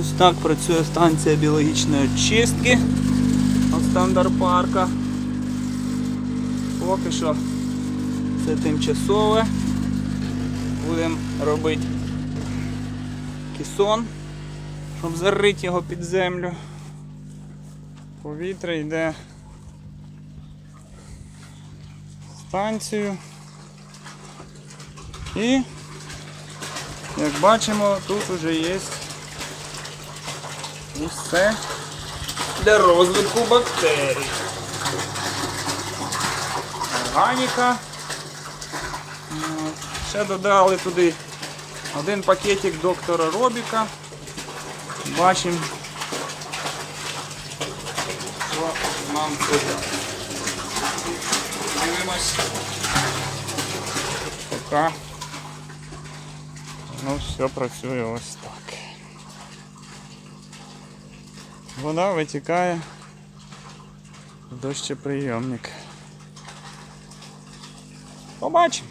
Ось так працює станція біологічної очистки Стандарт парка. Поки що це тимчасове. Будемо робити кісон, щоб зарити його під землю. Повітря йде в станцію. І, як бачимо, тут вже є усе для розвитку бактерій. Органіка. Ще додали туди один пакетик доктора Робіка. Бачимо, що нам це. Дивимось. Поки ну, все працює ось так. Вода витікає в дощеприйомник. Побачимо.